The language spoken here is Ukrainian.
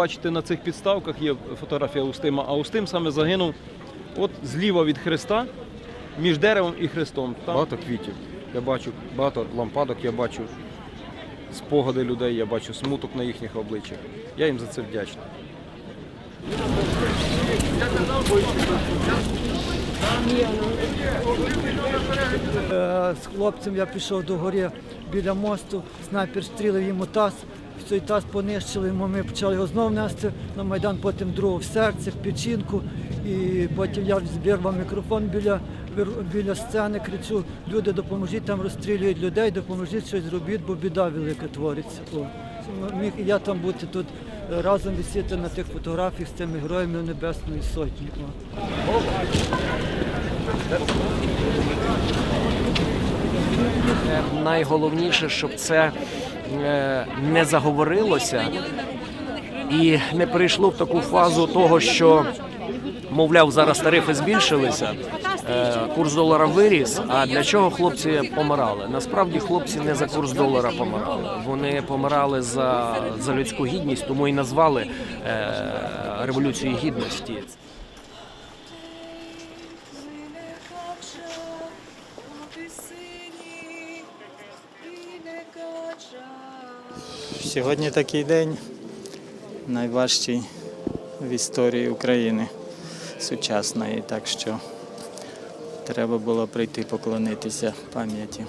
Бачите, на цих підставках є фотографія Устима, а Устим саме загинув от зліва від Христа, між деревом і Христом. Там багато квітів. Я бачу багато лампадок, я бачу спогади людей, я бачу смуток на їхніх обличчях. Я їм за це вдячний. Е, З хлопцем я пішов до гори біля мосту, снайпер стрілив йому таз. Цей таз понищили ми почали його знову нести на Майдан, потім другого в серце, в печінку. І потім я вирвав мікрофон біля, біля сцени, кричу, люди, допоможіть, там розстрілюють людей, допоможіть щось зробіть, бо біда велика твориться. Міг я там бути тут разом висіти на тих фотографіях з цими героями Небесної Сотні. Е, Найголовніше, щоб це е, не заговорилося і не перейшло в таку фазу того, що мовляв, зараз тарифи збільшилися, курс долара виріс. А для чого хлопці помирали? Насправді хлопці не за курс долара помирали. Вони помирали за, за людську гідність, тому і назвали е, революцією гідності. Сьогодні такий день найважчий в історії України сучасної, так що треба було прийти поклонитися пам'яті.